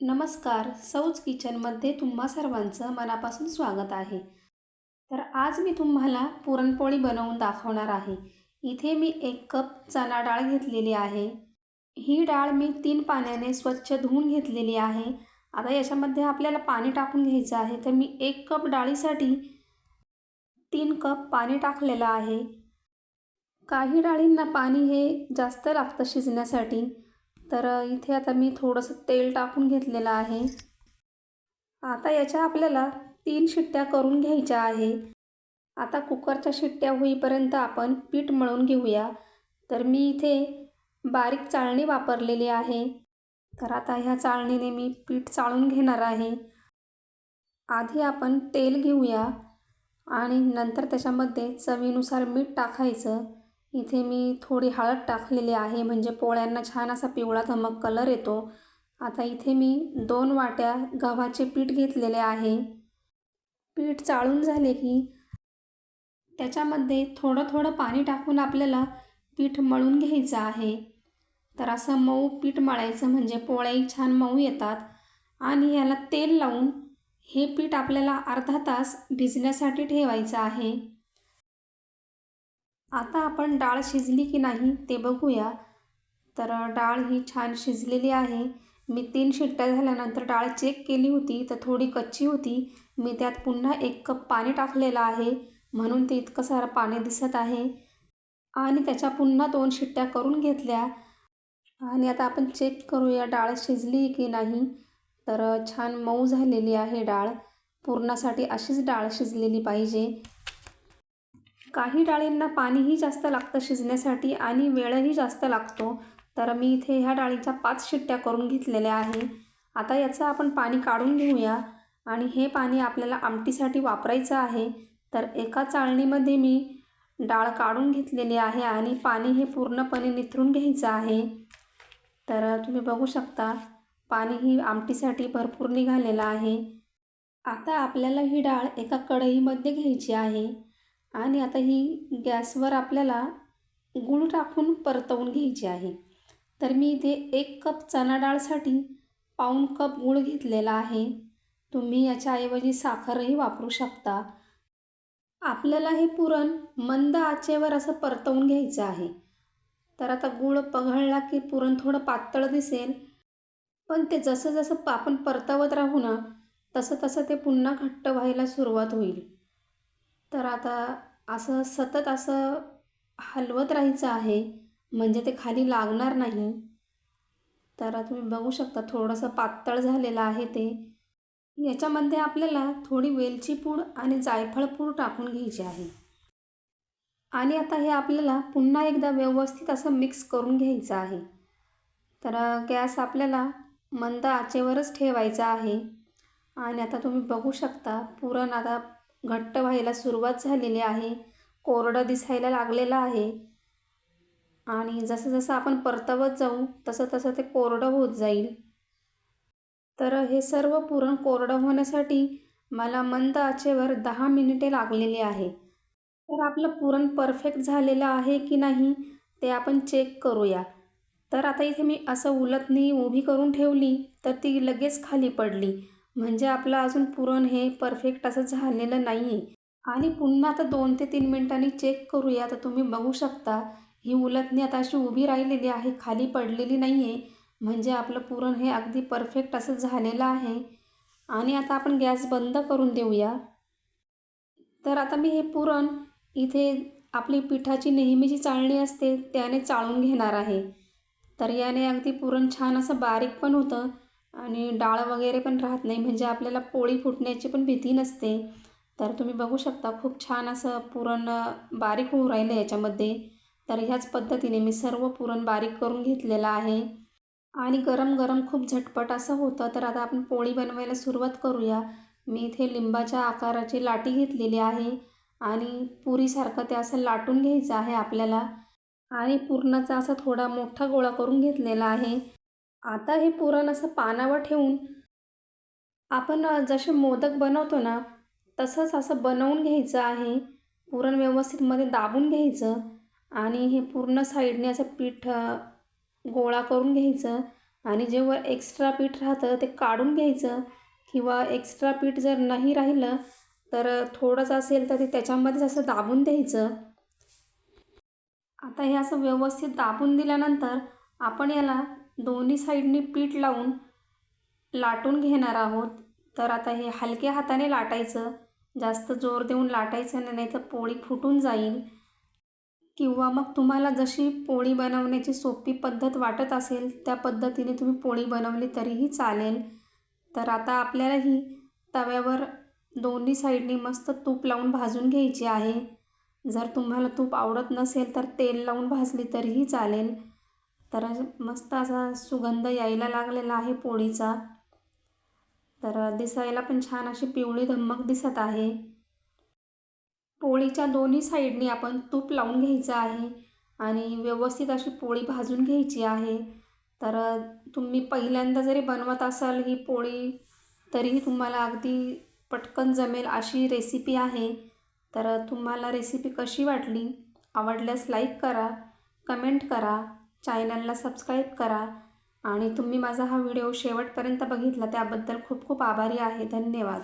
नमस्कार सौज किचनमध्ये तुम्हा सर्वांचं मनापासून स्वागत आहे. तर आज मी तुम्हाला पुरणपोळी बनवून दाखवणार आहे. इथे मी एक कप चणा डाळ घेतलेली आहे. ही डाळ मी तीन पाण्याने स्वच्छ धुवून घेतलेली आहे. आता याच्यामध्ये आपल्याला पाणी टाकून घ्यायचं आहे. तर मी एक कप डाळीसाठी तीन कप पाणी टाकलेलं आहे. काही डाळींना पाणी हे जास्त लागतं शिजण्यासाठी. तर इथे आता मी थोडंसं तेल टाकून घेतलेलं आहे. आता याच्या आपल्याला तीन शिट्ट्या करून घ्यायच्या आहे. आता कुकरच्या शिट्ट्या होईपर्यंत आपण पीठ मळून घेऊया. तर मी इथे बारीक चाळणी वापरलेली आहे. तर आता ह्या चाळणीने मी पीठ चाळून घेणार आहे. आधी आपण तेल घेऊया आणि नंतर त्याच्यामध्ये चवीनुसार मीठ टाकायचं. इथे मी थोडी हळद टाकलेली आहे म्हणजे पोळ्यांना छान असा पिवळा धमक कलर येतो. आता इथे मी दोन वाट्या गव्हाचे पीठ घेतलेले आहे. पीठ चाळून झाले की त्याच्यामध्ये थोडं थोडं पाणी टाकून आपल्याला पीठ मळून घ्यायचं आहे. तर असं मऊ पीठ मळायचं म्हणजे पोळ्याही छान मऊ येतात. आणि याला तेल लावून हे पीठ आपल्याला अर्धा तास भिजण्यासाठी ठेवायचं आहे. आता आपण डाळ शिजली की नाही ते बघूया. तर डाळ ही छान शिजलेली आहे. मी तीन शिट्ट्या झाल्यानंतर डाळ चेक केली होती तर थोडी कच्ची होती. मी त्यात पुन्हा एक कप पाणी टाकलेलं आहे म्हणून ते इतकं सारं पाणी दिसत आहे. आणि त्याच्या पुन्हा दोन शिट्ट्या करून घेतल्या. आणि आता आपण चेक करूया डाळ शिजली की नाही. तर छान मऊ झालेली आहे डाळ. पूर्णासाठी अशीच डाळ शिजलेली पाहिजे. काही डाळींना पाणीही जास्त लागतं शिजण्यासाठी आणि वेळही जास्त लागतो. तर मी इथे ह्या डाळीच्या पाच शिट्ट्या करून घेतलेल्या आहे. आता याचं आपण पाणी काढून घेऊया. आणि हे पाणी आपल्याला आमटीसाठी वापरायचं आहे. तर एका चाळणीमध्ये मी डाळ काढून घेतलेली आहे आणि पाणी हे पूर्णपणे निथरून घ्यायचं आहे. तर तुम्ही बघू शकता पाणी ही आमटीसाठी भरपूर निघालेलं आहे. आता आपल्याला ही डाळ एका कढईमध्ये घ्यायची आहे. आणि आता ही गॅसवर आपल्याला गूळ टाकून परतवून घ्यायची आहे. तर मी इथे एक कप चणा डाळसाठी पाऊण कप गूळ घेतलेला आहे. तुम्ही याच्याऐवजी साखरही वापरू शकता. आपल्याला हे पुरण मंद आचेवर असं परतवून घ्यायचं आहे. तर आता गूळ पघळला की पुरण थोडं पातळ दिसेल. पण ते जसं जसं आपण परतवत राहू ना तसं तसं ते पुन्हा घट्ट व्हायला सुरुवात होईल. तर आता असं सतत असं हलवत राहायचं आहे म्हणजे ते खाली लागणार नाही. तर तुम्ही बघू शकता थोडंसं पातळ झालेलं आहे ते. याच्यामध्ये आपल्याला थोडी वेलची पूड आणि जायफळ पूड टाकून घ्यायची आहे. आणि आता हे आपल्याला पुन्हा एकदा व्यवस्थित असं मिक्स करून घ्यायचं आहे. तर गॅस आपल्याला मंद आचेवरच ठेवायचा आहे. आणि आता तुम्ही बघू शकता पुरण आता घट्ट व्हायला सुरुवात झालेली आहे. कोरडं दिसायला लागलेलं आहे. आणि जसं जसं आपण परतवत जाऊ तसं तसं ते कोरडं होत जाईल. तर हे सर्व पुरण कोरडं होण्यासाठी मला मंद आचेवर दहा मिनिटे लागलेली आहे. तर आपलं पुरण परफेक्ट झालेलं आहे की नाही ते आपण चेक करूया. तर आता इथे मी असं उलटणी उभी करून ठेवली तर ती लगेच खाली पडली. म्हणजे आपलं अजून पुरण हे परफेक्ट असं झालेलं नाही आहे आणि पुन्हा आता दोन ते तीन मिनटांनी चेक करूया. तर तुम्ही बघू शकता ही उलटणी आता अशी उभी राहिलेली आहे खाली पडलेली नाही आहे म्हणजे आपलं पुरण हे अगदी परफेक्ट असं झालेलं आहे. आणि आता आपण गॅस बंद करून देऊया. तर आता मी हे पुरण इथे आपली पिठाची नेहमीची चाळणी असते त्याने चाळून घेणार आहे. तर याने अगदी पुरण छान असं बारीक पण होतं. आणि डाळ वगैरे पण राहत नाही म्हणजे आपल्याला पोळी फुटण्याची पण भीती नसते. तर तुम्ही बघू शकता खूप छान असं पुरण बारीक होऊ राहिलं याच्यामध्ये. तर ह्याच पद्धतीने मी सर्व पुरण बारीक करून घेतलेलं आहे. आणि गरम गरम खूप झटपट असं होतं तर आता आपण पोळी बनवायला सुरुवात करूया. मी इथे लिंबाच्या आकाराची लाटी घेतलेली आहे आणि पुरीसारखं ते असं लाटून घ्यायचं आहे आपल्याला. आणि पुरणाचा असा थोडा मोठा गोळा करून घेतलेला आहे. आता हे पुरण असं पानावर ठेवून आपण जसे मोदक बनवतो ना तसंच असं बनवून घ्यायचं आहे. पुरण व्यवस्थितमध्ये दाबून घ्यायचं आणि हे पूर्ण साईडने असं पीठ गोळा करून घ्यायचं आणि जेव्हा एक्स्ट्रा पीठ राहतं ते काढून घ्यायचं किंवा एक्स्ट्रा पीठ जर नाही राहिलं तर थोडंच असेल तर ते त्याच्यामध्येच असं दाबून द्यायचं. आता हे असं व्यवस्थित दाबून दिल्यानंतर आपण याला दोन्ही साईडनी पीठ लावून लाटून घेणार आहोत. तर आता हे हलक्या हाताने लाटायचं. जास्त जोर देऊन लाटायचं नाही नाही तर पोळी फुटून जाईल. किंवा मग तुम्हाला जशी पोळी बनवण्याची सोपी पद्धत वाटत असेल त्या पद्धतीने तुम्ही पोळी बनवली तरीही चालेल. तर आता आपल्याला ही तव्यावर दोन्ही साईडनी मस्त तूप लावून भाजून घ्यायची आहे. जर तुम्हाला तूप आवडत नसेल तर तेल लावून भाजली तरीही चालेल. तर मस्त असा सुगंध यायला लागलेला आहे पोळीचा. तर दिसायला पण छान अशी पिवळी धम्मक दिसत आहे. पोळीच्या दोन्ही साईडनी आपण तूप लावून घ्यायचं आहे आणि व्यवस्थित अशी पोळी भाजून घ्यायची आहे. तर तुम्ही पहिल्यांदा जरी बनवत असाल ही पोळी तरीही तुम्हाला अगदी पटकन जमेल अशी रेसिपी आहे. तर तुम्हाला रेसिपी कशी वाटली आवडल्यास लाईक करा कमेंट करा. चॅनलला सबस्क्राईब करा आणि तुम्ही माझा हा व्हिडिओ शेवटपर्यंत बघितला त्याबद्दल खूप खूप आभारी आहे. धन्यवाद.